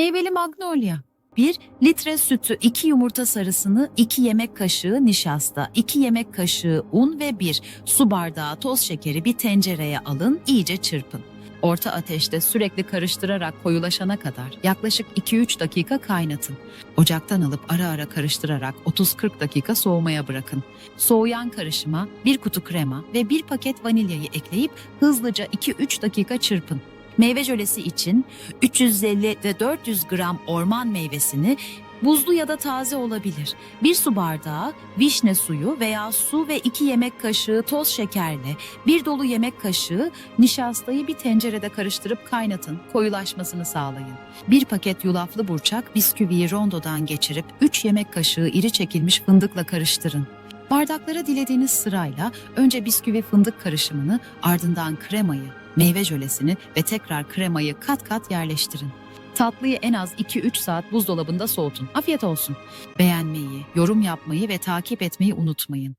Meyveli magnolia. 1 litre sütü, 2 yumurta sarısını, 2 yemek kaşığı nişasta, 2 yemek kaşığı un ve 1 su bardağı toz şekeri bir tencereye alın, iyice çırpın. Orta ateşte sürekli karıştırarak koyulaşana kadar yaklaşık 2-3 dakika kaynatın. Ocaktan alıp ara ara karıştırarak 30-40 dakika soğumaya bırakın. Soğuyan karışıma 1 kutu krema ve 1 paket vanilyayı ekleyip hızlıca 2-3 dakika çırpın. Meyve jölesi için 350 ve 400 gram orman meyvesini buzlu ya da taze olabilir. Bir su bardağı vişne suyu veya su ve 2 yemek kaşığı toz şekerle bir dolu yemek kaşığı nişastayı bir tencerede karıştırıp kaynatın, koyulaşmasını sağlayın. Bir paket yulaflı burçak bisküviyi rondodan geçirip 3 yemek kaşığı iri çekilmiş fındıkla karıştırın. Bardaklara dilediğiniz sırayla önce bisküvi fındık karışımını ardından kremayı, meyve jölesini ve tekrar kremayı kat kat yerleştirin. Tatlıyı en az 2-3 saat buzdolabında soğutun. Afiyet olsun. Beğenmeyi, yorum yapmayı ve takip etmeyi unutmayın.